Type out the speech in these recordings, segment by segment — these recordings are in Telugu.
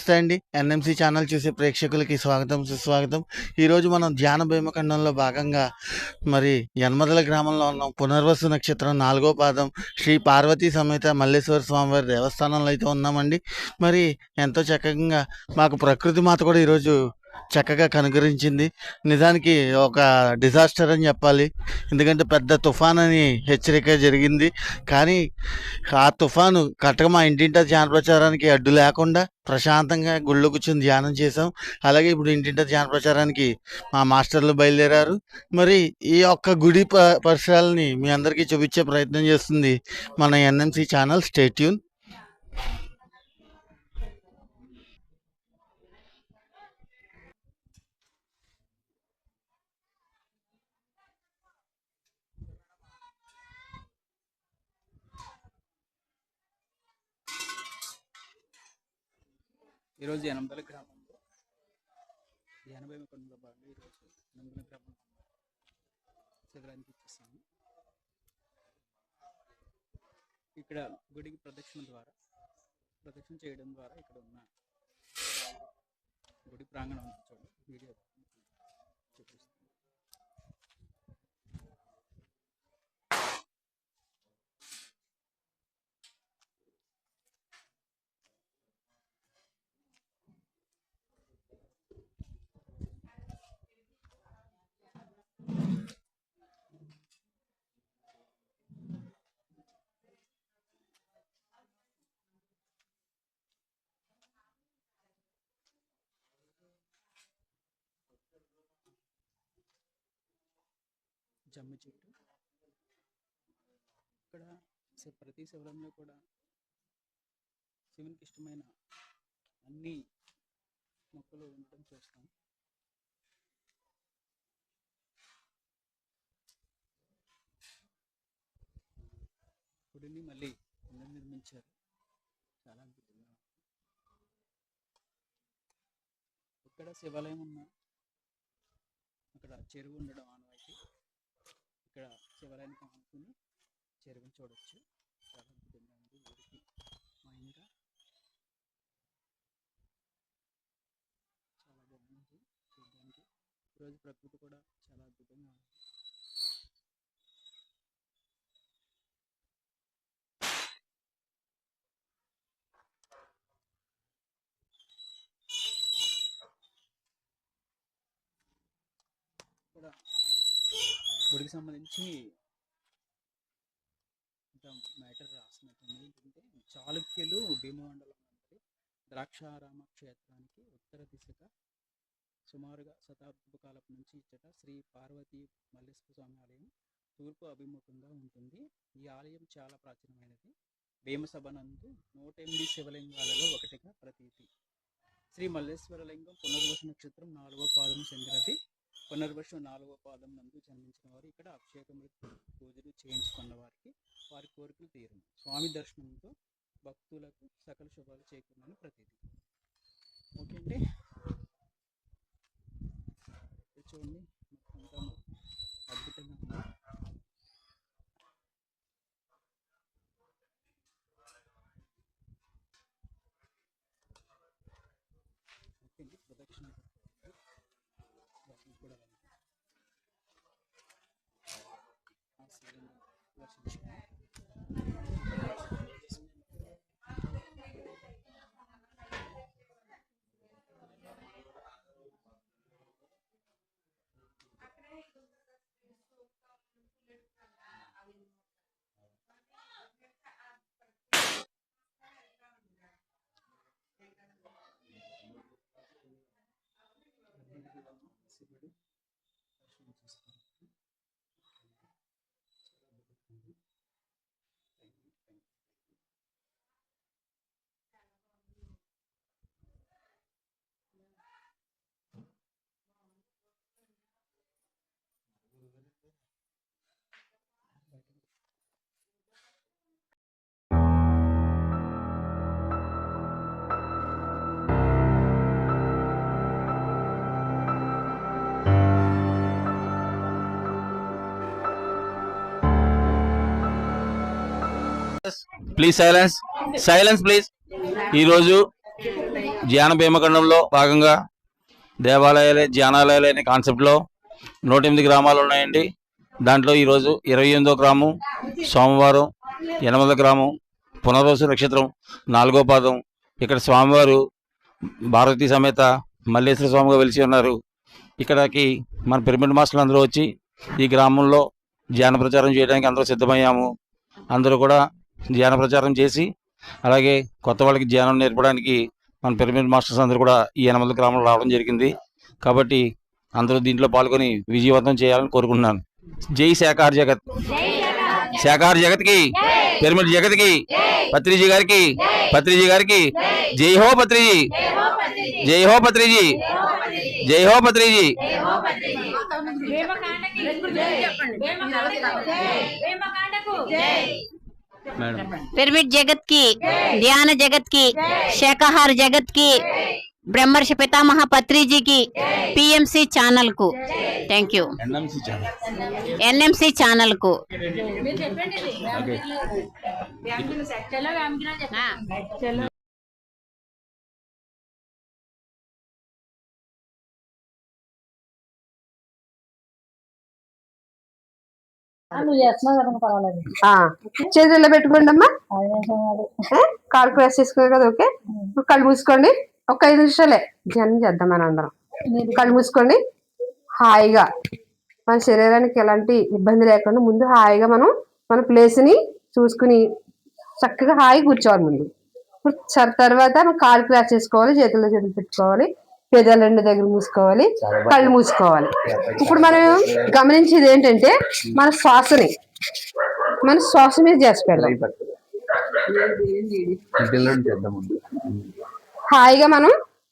నమస్తే అండి. ఎన్ఎంసి ఛానల్ చూసే ప్రేక్షకులకి స్వాగతం సుస్వాగతం. ఈరోజు మనం ధ్యాన భీమఖండంలో భాగంగా మరి యన్మదల గ్రామంలో ఉన్నాం. పునర్వసు నక్షత్రం నాలుగో పాదం. శ్రీ పార్వతీ సమేత మల్లేశ్వర స్వామివారి దేవస్థానంలో అయితే ఉన్నామండి. మరి ఎంతో చక్కగా మాకు ప్రకృతి మాత కూడా ఈరోజు చక్కగా కనుగరించింది నిజానికి ఒక డిజాస్టర్ అని చెప్పాలి. ఎందుకంటే పెద్ద తుఫాన్ అని హెచ్చరిక జరిగింది. కానీ ఆ తుఫాను కట్టగా మా ఇంటింటా ధ్యాన ప్రచారానికి అడ్డు లేకుండా ప్రశాంతంగా గుళ్ళో కూర్చొని ధ్యానం చేసాం అలాగే ఇప్పుడు ఇంటింటా ధ్యాన ప్రచారానికి మా మాస్టర్లు బయలుదేరారు. మరి ఈ యొక్క గుడి ప పరిసరాలని మీ అందరికీ చూపించే ప్రయత్నం చేస్తుంది మన ఎన్ఎంసి ఛానల్. స్టేట్యూన్. ఈరోజు ఎనమదల గ్రామంలో ఎనభై కొండల భాగంగా ఈరోజు ఎనమదల గ్రామం శిబిరానికి ఇచ్చేస్తాము ఇక్కడ గుడికి ప్రదక్షిణ ద్వారా ప్రదక్షిణ చేయడం ద్వారా ఇక్కడ ఉన్న గుడి ప్రాంగణం చూడండి వీడియో. జమ్మి చెట్టు ఇక్కడ ప్రతి శివరంలో కూడా శివునికి ఇష్టమైన అన్ని మొక్కలు ఉండడం చూస్తాం. గుడిని మళ్ళీ పునర్నిర్మించారు. చాలా అద్భుతంగా ఇక్కడ శివాలయం ఉన్న అక్కడ చెరువు ఉండడం ఇక్కడ శివాలయానికి ఆనుకుని చెరువుని చూడొచ్చు. చాలా అద్భుతంగా ఉంది. ఊరికి మా ఇంకా చాలా బాగుంది చూడడానికి. ఈరోజు ప్రకృతి కూడా చాలా అద్భుతంగా ఉంది. ఇక్కడ గుడికి సంబంధించి మ్యాటర్ రాసినట్టుంది ఏంటంటే చాళుక్యులు భీమమండలం నుండి ద్రాక్షారామ క్షేత్రానికి ఉత్తర దిశగా సుమారుగా శతాబ్దపు కాలపు నుంచి ఇచ్చట శ్రీ పార్వతీ మల్లేశ్వర స్వామి ఆలయం తూర్పు అభిముఖంగా ఉంటుంది. ఈ ఆలయం చాలా ప్రాచీనమైనది. భీమసభ నందు నూట ఎనిమిది శివలింగాలలో ఒకటిగా ప్రతీతి. శ్రీ మల్లేశ్వర లింగం పునర్వసు నక్షత్రం నాలుగో పాదం చెందినది పునర్వసు నాలుగో పాదం నందు జన్మించిన వారు ఇక్కడ అభిషేకములు పూజలు చేయించుకున్న వారికి వారి కోరికలు తీరును. స్వామి దర్శనంతో భక్తులకు సకల శుభాలు చేకూరని ప్రతిదీ ఓకే అండి. చూడండి అద్భుతంగా Gracias. Please silence silence please ఈరోజు ధ్యాన భీమఖండంలో భాగంగా దేవాలయాలే ధ్యానాలయాలు అనే కాన్సెప్ట్లో నూట ఎనిమిది గ్రామాలు ఉన్నాయండి. దాంట్లో ఈరోజు ఇరవై ఎనిమిదో గ్రామం సోమవారం ఎనిమిదో గ్రామం పునర్వసు నక్షత్రం నాలుగో పాదం. ఇక్కడ స్వామివారు భారతీ సమేత మల్లేశ్వర స్వామిగా వెలిసి ఉన్నారు. ఇక్కడికి మన పిరమిడ్ మాస్టర్లు అందరూ వచ్చి ఈ గ్రామంలో ధ్యాన ప్రచారం చేయడానికి అందరూ సిద్ధమయ్యాము. అందరూ కూడా ధ్యాన ప్రచారం చేసి అలాగే కొత్త వాళ్ళకి ధ్యానం నేర్పడానికి మన పిరమిడ్ మాస్టర్స్ అందరూ కూడా ఈ ఎనమల గ్రామంలో రావడం జరిగింది. కాబట్టి అందరూ దీంట్లో పాల్గొని విజయవంతం చేయాలని కోరుకుంటున్నాను. జై శాఖార్ జగత్. శాఖార్ జగత్కి పిరమిడ్ జగత్కి పత్రిజీ గారికి పత్రిజీ గారికి జై హో పత్రిజీ. జై హో పత్రిజీ. జై హో పత్రిజీ. మేడం పిరమిడ్ జగత్కి ధ్యాన జగత్కి శాకాహార జగత్కి బ్రహ్మర్షి పితామహ పత్రిజీకి పిఎంసి ఛానల్కు thank you NMC channel NMC ఛానల్కు ఆ, చేతుల్లో పెట్టుకోండి అమ్మా? కాలు ప్రెస్ చేసుకోరు కదా ఓకే? ఇప్పుడు కళ్ళు మూసుకోండి. ఒక ఐదు నిమిషాలే. జనం చేద్దాం మన అందరం. కళ్ళు మూసుకోండి. హాయిగా. మన శరీరానికి ఎలాంటి ఇబ్బంది లేకుండా ముందు హాయిగా మనం మన place ని చూసుకుని చక్కగా హాయి కూర్చోవాలి ముందు. ఇప్పుడు తర్వాత మనం కాలు క్రాస్ చేసుకోవాలి చేతుల్లో చేతులు పెట్టుకోవాలి. పెదాలు రెండు దగ్గర మూసుకోవాలి కళ్ళు మూసుకోవాలి. ఇప్పుడు మనం గమనించేది ఏంటంటే మన శ్వాసని మన శ్వాస మీద చేసి పెడదాం హాయిగా మనం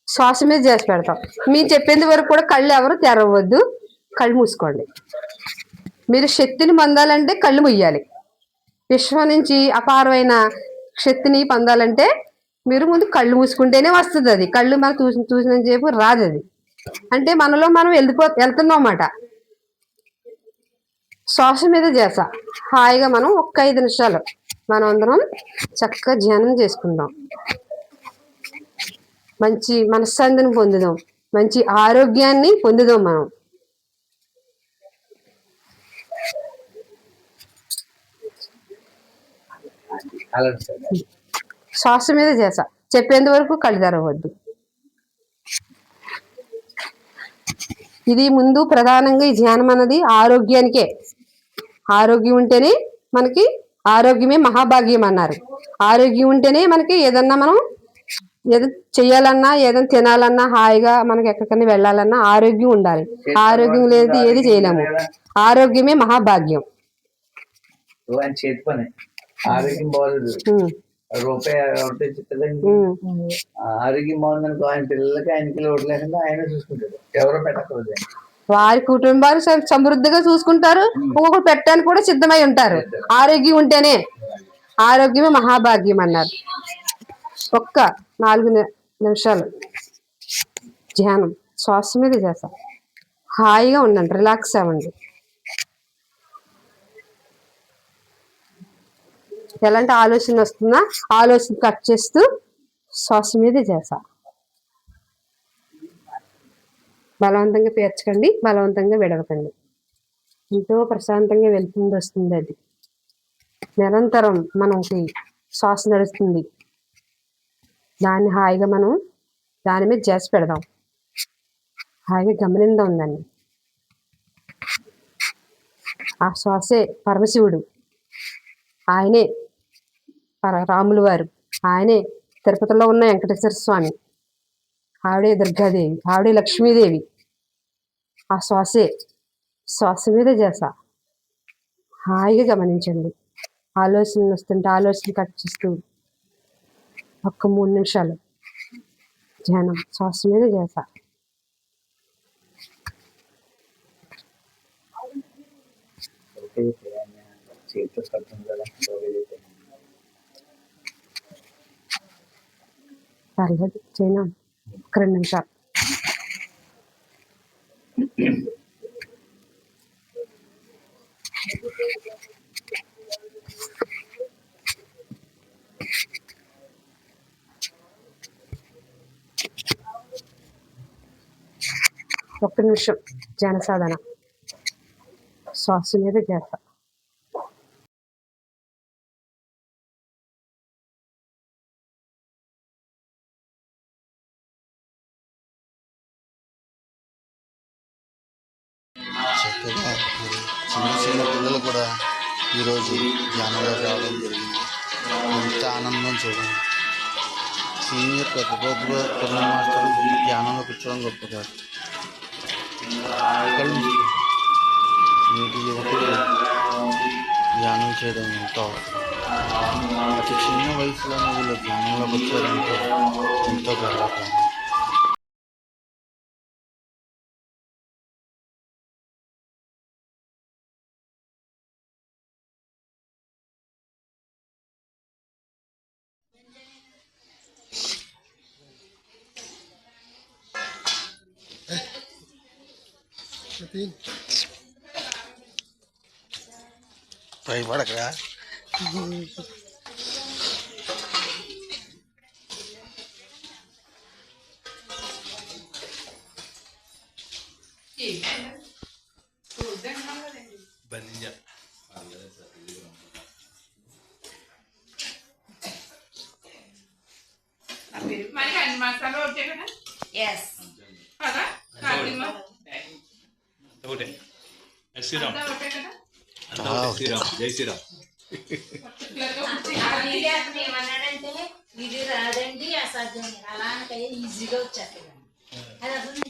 శ్వాస మీద చేసి పెడతాం మీరు చెప్పేంత వరకు కూడా కళ్ళు ఎవరు తెరవద్దు. కళ్ళు మూసుకోండి. మీరు శక్తిని పొందాలంటే కళ్ళు ముయ్యాలి. విశ్వం నుంచి అపారమైన శక్తిని పొందాలంటే మీరు ముందు కళ్ళు మూసుకుంటేనే వస్తుంది అది. కళ్ళు మనం చూసి చూసిన సేపు రాదు అది. అంటే మనలో మనం వెళ్ళిపో వెళ్తున్నాం అన్నమాట శ్వాస మీద చేస హాయిగా మనం ఒక్క ఐదు నిమిషాలు మనం అందరం చక్కగా ధ్యానం చేసుకుందాం. మంచి మనశ్శాంతిని పొందుదాం. మంచి ఆరోగ్యాన్ని పొందుదాం మనం. శ్వాస మీద చేస. చెప్పేంత వరకు కళ్ళు తెరవద్దు. ఇది ముందు ప్రధానంగా ఈ ధ్యానం అన్నది ఆరోగ్యానికే. ఆరోగ్యం ఉంటేనే మనకి ఆరోగ్యమే మహాభాగ్యం అన్నారు. ఆరోగ్యం ఉంటేనే మనకి ఏదన్నా మనం ఏదో చెయ్యాలన్నా ఏదైనా తినాలన్నా హాయిగా మనకి ఎక్కడికైనా వెళ్ళాలన్నా ఆరోగ్యం ఉండాలి. ఆరోగ్యం లేదు ఏది చేయలేము. ఆరోగ్యమే మహాభాగ్యం. ఆరోగ్యం రూపాయి చెప్తుందండి ఉమ్. ఆరోగ్యం బాగుందనుకో ఆయన పిల్లలకి ఆయనకి లోటు లేకుండా ఆయన చూసుకుంటాడు. ఎవరో పెట్టకూడదు. వారి కుటుంబాలు సమృద్ధిగా చూసుకుంటారు. ఇంకొకరు పెట్టడానికి కూడా సిద్ధమై ఉంటారు. ఆరోగ్యం ఉంటేనే. ఆరోగ్యమే మహాభాగ్యం అన్నారు. ఒక్క నాలుగు నిమిషాలు. ధ్యానం. శ్వాస మీద చేస్తాం. హాయిగా ఉండండి. రిలాక్స్ అవ్వండి. ఎలాంటి ఆలోచన వస్తుందా? ఆలోచన కట్ చేస్తూ శ్వాస మీద చేసా బలవంతంగా పేర్చకండి బలవంతంగా విడవకండి. ఎంతో ప్రశాంతంగా వెళ్తుంది వస్తుంది అది. నిరంతరం మనకి శ్వాస నడుస్తుంది. దాన్ని హాయిగా మనం దాని మీద చేసి పెడదాం. హాయిగా గమనిందాం దాన్ని ఆ శ్వాసే పరమశివుడు. ఆయనే పర రాములు వారు. ఆయనే తిరుపతిలో ఉన్న వెంకటేశ్వర స్వామి. ఆవిడే దుర్గాదేవి ఆవిడే లక్ష్మీదేవి. ఆ శ్వాసే శ్వాస మీద చేస హాయిగా గమనించండి. ఆలోచనలు వస్తుంటే ఆలోచనలు కట్ చేస్తూ ఒక్క మూడు నిమిషాలు. ధ్యానం శ్వాస మీద చేసా ciertos saltos de la పర్లేదు చేయను ఒక రెండు నిమిషాలు ఒక్క నిమిషం జనసాధన శ్వాస మీద చేస్తాం కూడా ఈరోజు ధ్యానంలో రావడం జరిగింది. ఎంత ఆనందం చూడండి. సీనియర్ పెద్ద పెద్ద పిల్లల మాస్టర్ ధ్యానంలో కూర్చోవడం గొప్ప కాదు. కళ్ళు మూసుకో. నేటి యువకులు ధ్యానం చేయడం ఎంతో అతి చిన్న వయసులో వీళ్ళు ధ్యానంలోకి వచ్చారంటే ఎంతో గర్వకారణం. భయపడకరా మరి అన్ని మసాలా వచ్చాయి కదా కదా కాకిమా ఒకటే జై శ్రీరామ్ శ్రీరామ్ జై శ్రీరామ్ ఇది రాదండి అసాధ్యం అలా అనకయ్య ఈజీగా వచ్చేస్తుంది అది అసలు